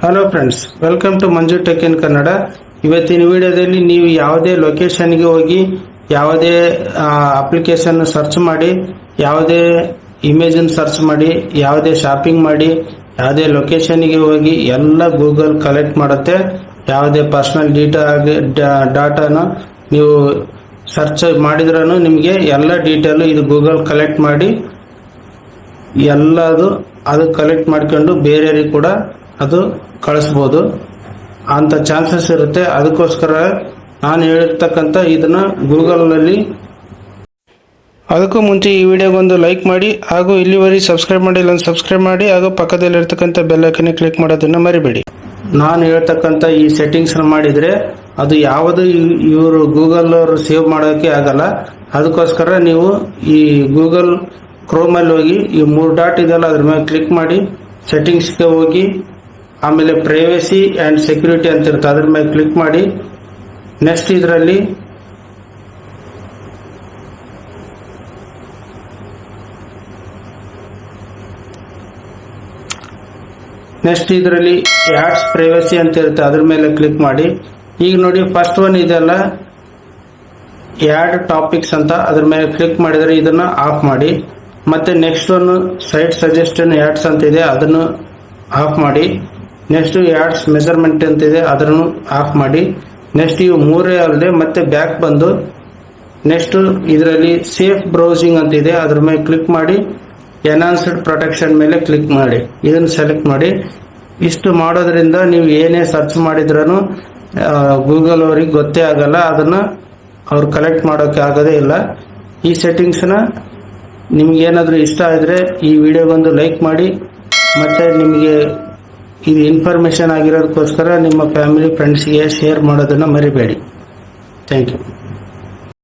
Hello friends welcome to Manju tech in Kannada ಇವತ್ತಿನ ವಿಡಿಯೋದಲ್ಲಿ ನೀವು ಯಾವುದೇ ಲೊಕೇಶನ್ಗೆ ಹೋಗಿ ಯಾವುದೇ ಅಪ್ಲಿಕೇಶನ್ ಸರ್ಚ್ ಮಾಡಿ, ಯಾವುದೇ ಇಮೇಜ್ ಸರ್ಚ್ ಮಾಡಿ, ಯಾವುದೇ ಶಾಪಿಂಗ್ ಮಾಡಿ, ಯಾವುದೇ ಲೊಕೇಶನ್ಗೆ ಹೋಗಿ ಎಲ್ಲ ಗೂಗಲ್ ಕಲೆಕ್ಟ್ ಮಾಡುತ್ತೆ. ಯಾವುದೇ ಪರ್ಸನಲ್ ಡೀಟಾ ಡಾಟಾನ ನೀವು ಸರ್ಚ್ ಮಾಡಿದ್ರೂ ನಿಮಗೆ ಎಲ್ಲ ಡೀಟೇಲು ಇದು ಗೂಗಲ್ ಕಲೆಕ್ಟ್ ಮಾಡಿ, ಎಲ್ಲದು ಅದು ಕಲೆಕ್ಟ್ ಮಾಡ್ಕೊಂಡು ಬೇರೆಯವ್ರಿಗೆ ಕೂಡ ಅದು ಕಳಿಸ್ಬೋದು. ಅಂತ ಚಾನ್ಸಸ್ ಇರುತ್ತೆ. ಅದಕ್ಕೋಸ್ಕರ ನಾನು ಹೇಳಿರ್ತಕ್ಕಂಥ ಇದನ್ನ ಗೂಗಲ್ನಲ್ಲಿ ಅದಕ್ಕೂ ಮುಂಚೆ ಈ ವಿಡಿಯೋಗೊಂದು ಲೈಕ್ ಮಾಡಿ ಹಾಗೂ ಇಲ್ಲಿವರೆಗೆ ಸಬ್ಸ್ಕ್ರೈಬ್ ಮಾಡಿಲ್ಲ ಇಲ್ಲೊಂದು ಸಬ್ಸ್ಕ್ರೈಬ್ ಮಾಡಿ ಹಾಗೂ ಪಕ್ಕದಲ್ಲಿರ್ತಕ್ಕಂಥ ಬೆಲ್ ಐಕನ್ ಕ್ಲಿಕ್ ಮಾಡೋದನ್ನ ಮರಿಬೇಡಿ. ನಾನು ಹೇಳ್ತಕ್ಕಂಥ ಈ ಸೆಟ್ಟಿಂಗ್ಸ್ ಮಾಡಿದ್ರೆ ಅದು ಯಾವುದು ಇವರು ಗೂಗಲ್ ಅವರು ಸೇವ್ ಮಾಡೋಕೆ ಆಗಲ್ಲ. ಅದಕ್ಕೋಸ್ಕರ ನೀವು ಈ ಗೂಗಲ್ ಕ್ರೋಮಲ್ಲಿ ಹೋಗಿ ಈ ಮೂರು ಡಾಟ್ ಇದೆಲ್ಲ ಅದ್ರ ಮೇಲೆ ಕ್ಲಿಕ್ ಮಾಡಿ ಸೆಟ್ಟಿಂಗ್ಸ್ಗೆ ಹೋಗಿ ಆಮೇಲೆ ಪ್ರೈವೇಸಿ ಆ್ಯಂಡ್ ಸೆಕ್ಯೂರಿಟಿ ಅಂತ ಇರುತ್ತೆ. ಅದ್ರ ಮೇಲೆ ಕ್ಲಿಕ್ ಮಾಡಿ. ನೆಕ್ಸ್ಟ್ ಇದರಲ್ಲಿ ನೆಕ್ಸ್ಟ್ ಇದರಲ್ಲಿ ಆಡ್ಸ್ ಪ್ರೈವಸಿ ಅಂತ ಇರುತ್ತೆ. ಅದ್ರ ಮೇಲೆ ಕ್ಲಿಕ್ ಮಾಡಿ. ಈಗ ನೋಡಿ ಫಸ್ಟ್ ಒನ್ ಇದೆಲ್ಲ ಯಾಡ್ ಟಾಪಿಕ್ಸ್ ಅಂತ. ಅದ್ರ ಮೇಲೆ ಕ್ಲಿಕ್ ಮಾಡಿದರೆ ಇದನ್ನ ಆಫ್ ಮಾಡಿ. ಮತ್ತೆ next one site suggestion ads ಅಂತ ಇದೆ. ಅದನ್ನು ಆಫ್ ಮಾಡಿ. ನೆಕ್ಸ್ಟ್ ಯಾಡ್ಸ್ ಮೆಜರ್ಮೆಂಟ್ ಅಂತ ಇದೆ ಅದನ್ನು ಆಫ್ ಮಾಡಿ. ನೆಕ್ಸ್ಟ್ ಇವು ಮೂರೇ ಅಲ್ಲದೆ ಮತ್ತೆ ಬ್ಯಾಕ್ ಬಂದು ನೆಕ್ಸ್ಟ್ ಇದರಲ್ಲಿ ಸೇಫ್ ಬ್ರೌಸಿಂಗ್ ಅಂತ ಇದೆ ಅದ್ರ ಮೇಲೆ ಕ್ಲಿಕ್ ಮಾಡಿ. ಎನಾನ್ಸ್ಡ್ ಪ್ರೊಟೆಕ್ಷನ್ ಮೇಲೆ ಕ್ಲಿಕ್ ಮಾಡಿ. ಇದನ್ನು ಸೆಲೆಕ್ಟ್ ಮಾಡಿ. ಇಷ್ಟು ಮಾಡೋದ್ರಿಂದ ನೀವು ಏನೇ ಸರ್ಚ್ ಮಾಡಿದ್ರೂ ಗೂಗಲ್ ಅವ್ರಿಗೆ ಗೊತ್ತೇ ಆಗಲ್ಲ, ಅದನ್ನ ಅವ್ರು ಕಲೆಕ್ಟ್ ಮಾಡೋಕೆ ಆಗೋದೇ ಇಲ್ಲ. ಈ ಸೆಟ್ಟಿಂಗ್ಸ್ನ ನಿಮ್ಗೆ ಏನಾದರೂ ಇಷ್ಟ ಆದರೆ ಈ ವಿಡಿಯೋಗೊಂದು ಲೈಕ್ ಮಾಡಿ. ಮತ್ತೆ ನಿಮಗೆ ಇದು ಇನ್ಫಾರ್ಮೇಶನ್ ಆಗಿರೋದಕ್ಕೋಸ್ಕರ ನಿಮ್ಮ ಫ್ಯಾಮಿಲಿ ಫ್ರೆಂಡ್ಸ್ಗೆ ಶೇರ್ ಮಾಡೋದನ್ನು ಮರಿಬೇಡಿ. Thank you